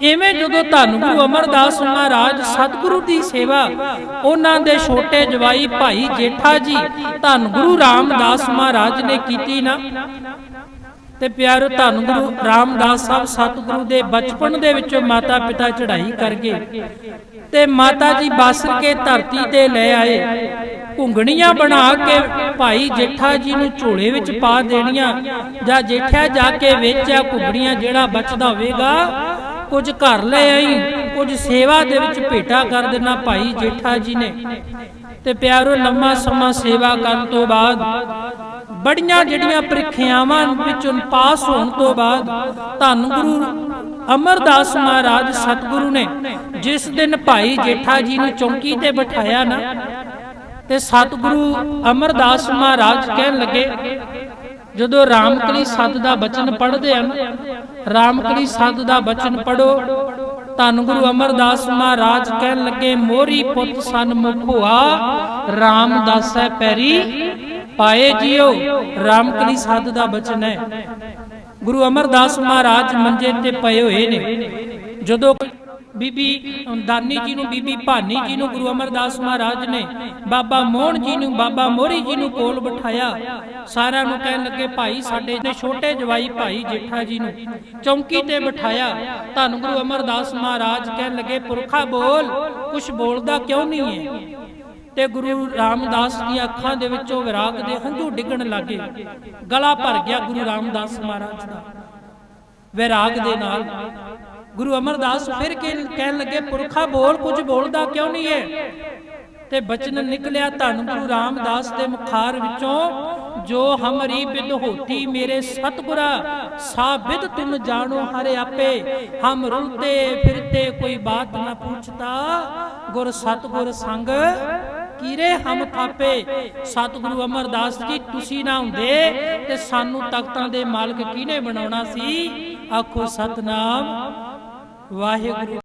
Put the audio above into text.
ਇਵੇਂ ਜਦੋਂ ਧੰਨ ਗੁਰੂ ਅਮਰਦਾਸ ਮਹਾਰਾਜ ਸਤਿਗੁਰੂ ਦੀ ਸੇਵਾ, ਉਹਨਾਂ ਦੇ ਛੋਟੇ ਜਵਾਈ ਭਾਈ ਜੇਠਾ ਜੀ, ਧੰਨ ਗੁਰੂ ਰਾਮਦਾਸ ਮਹਾਰਾਜ ਨੇ ਕੀਤੀ ਨਾ। ਤੇ ਪਿਆਰੋ ਧੰਨ ਗੁਰੂ ਰਾਮਦਾਸ ਸਾਹਿਬ ਸਤਿਗੁਰੂ ਦੇ ਬਚਪਨ ਦੇ ਵਿੱਚੋਂ ਮਾਤਾ ਪਿਤਾ ਚੜ੍ਹਾਈ ਕਰ ਗਏ ਤੇ ਮਾਤਾ ਜੀ ਬਾਸਰ ਕੇ ਧਰਤੀ ਤੇ ਲੈ ਆਏ। ਘੁੰਗਣੀਆਂ ਬਣਾ ਕੇ ਭਾਈ ਜੇਠਾ ਜੀ ਨੂੰ ਝੋਲੇ ਵਿੱਚ ਪਾ ਦੇਣੀਆਂ ਜਾਂ ਜੇਠਾ ਜਾ ਕੇ ਵੇਚਿਆ ਘੁੰਗਣੀਆਂ ਜਿਹੜਾ ਬਚਦਾ ਹੋਵੇਗਾ ਕੁਝ ਘਰ ਲੈ ਆਈ, ਕੁਝ ਸੇਵਾ ਦੇ ਵਿੱਚ ਭੇਟਾ ਕਰ ਦੇਣਾ ਭਾਈ ਜੇਠਾ ਜੀ ਨੇ। ਤੇ ਪਿਆਰੋ, ਲੰਮਾ ਸਮਾਂ ਸੇਵਾ ਕਰਨ ਤੋਂ ਬਾਅਦ, ਬੜੀਆਂ ਜਿਹੜੀਆਂ ਪ੍ਰੀਖਿਆਵਾਂ ਵਿੱਚੋਂ ਪਾਸ ਹੋਣ ਤੋਂ ਬਾਅਦ, ਧੰਨ ਗੁਰੂ ਅਮਰਦਾਸ ਮਹਾਰਾਜ ਸਤਿਗੁਰੂ ਨੇ ਜਿਸ ਦਿਨ ਭਾਈ ਜੇਠਾ ਜੀ ਨੂੰ ਚੌਂਕੀ ਤੇ ਬਿਠਾਇਆ ਨਾ, ਤੇ ਸਤਿਗੁਰੂ ਅਮਰਦਾਸ ਮਹਾਰਾਜ ਕਹਿਣ ਲੱਗੇ ਜਦੋਂ ਰਾਮਕਲੀ ਸਤ ਦਾ ਬਚਨ ਪੜ੍ਹਦੇ ਹਨ ਰਾਮਕਲੀ ਸਤ ਦਾ ਬਚਨ ਪੜੋ ਧੰਨ ਗੁਰੂ ਅਮਰਦਾਸ ਮਹਾਰਾਜ ਕਹਿਣ ਲੱਗੇ, ਮੋਰੀ ਪੁੱਤ ਸਨ ਮੁਖੋਆ ਰਾਮਦਾਸੈ ਪੈਰੀ, ਪਾਏ ਜਿਉ ਰਾਮਕਲੀ ਸਤ ਦਾ ਬਚਨ ਹੈ। ਗੁਰੂ ਅਮਰਦਾਸ ਮਹਾਰਾਜ ਮੰਜੇ ਤੇ ਪਏ ਹੋਏ ਨੇ। ਜਦੋਂ ਬੀਬੀ ਦਾਨੀ ਜੀ ਨੂੰ, ਬੀਬੀ ਭਾਨੀ ਜੀ ਨੂੰ ਗੁਰੂ ਅਮਰਦਾਸ ਮਹਾਰਾਜ ਨੇ, ਬਾਬਾ ਮੋਹਨ ਜੀ ਨੂੰ, ਬਾਬਾ ਮੋਰੀ ਜੀ ਨੂੰ ਕੋਲ ਬਿਠਾਇਆ। ਸਾਰਿਆਂ ਨੂੰ ਕਹਿਣ ਲੱਗੇ, ਭਾਈ ਸਾਡੇ ਦੇ ਛੋਟੇ ਜਵਾਈ ਭਾਈ ਜੇਠਾ ਜੀ ਨੂੰ ਚੌਂਕੀ ਤੇ ਬਿਠਾਇਆ। ਧੰਨ ਗੁਰੂ ਅਮਰਦਾਸ ਮਹਾਰਾਜ ਕਹਿਣ ਲੱਗੇ, ਪੁਰਖਾ ਬੋਲ, ਕੁਛ ਬੋਲਦਾ ਕਿਉਂ ਨਹੀਂ ਹੈ ਤੇ ਗੁਰੂ ਰਾਮਦਾਸ ਦੀਆਂ ਅੱਖਾਂ ਦੇ ਵਿੱਚੋਂ ਵਿਰਾਗ ਦੇ ਹੰਝੂ ਡਿੱਗਣ ਲੱਗੇ। ਗਲਾ ਭਰ ਗਿਆ ਗੁਰੂ ਰਾਮਦਾਸ ਮਹਾਰਾਜ ਦਾ। ਵਿਰਾਗ ਦੇ ਨਾਲ ਗੁਰੂ ਅਮਰਦਾਸ ਫਿਰ ਕਹਿ- ਕਹਿਣ ਲੱਗੇ, ਪੁਰਖਾ ਬੋਲ, ਕੁਝ ਬੋਲਦਾ ਕਿਉਂ ਨਹੀਂ ਹੈ? ਤੇ ਬਚਨ ਨਿਕਲਿਆ ਧੰਨ ਗੁਰੂ ਰਾਮਦਾਸ ਦੇ ਮੁਖਾਰ ਵਿੱਚੋਂ, ਜੋ ਹਮਰੀ ਬਿਦ ਹੋਤੀ ਮੇਰੇ ਸਤਗੁਰਾ ਸਾਬਿਦ ਤੁਮ ਜਾਣੋ ਹਰ ਆਪੇ, ਹਮ ਰੁਲਤੇ ਫਿਰਤੇ ਕੋਈ ਬਾਤ ਨਾ ਪੁੱਛਤਾ, ਗੁਰ ਸਤਗੁਰ ਸੰਗ ਕੀਰੇ ਹਮ ਥਾਪੇ। ਸਤਿਗੁਰੂ ਅਮਰਦਾਸ ਜੀ, ਤੁਸੀਂ ਨਾ ਹੁੰਦੇ ਤੇ ਸਾਨੂੰ ਤਖਤਾਂ ਦੇ ਮਾਲਕ ਕਿਹਨੇ ਬਣਾਉਣਾ ਸੀ? ਆਖੋ ਸਤਨਾਮ ਵਾਹਿਗੁਰੂ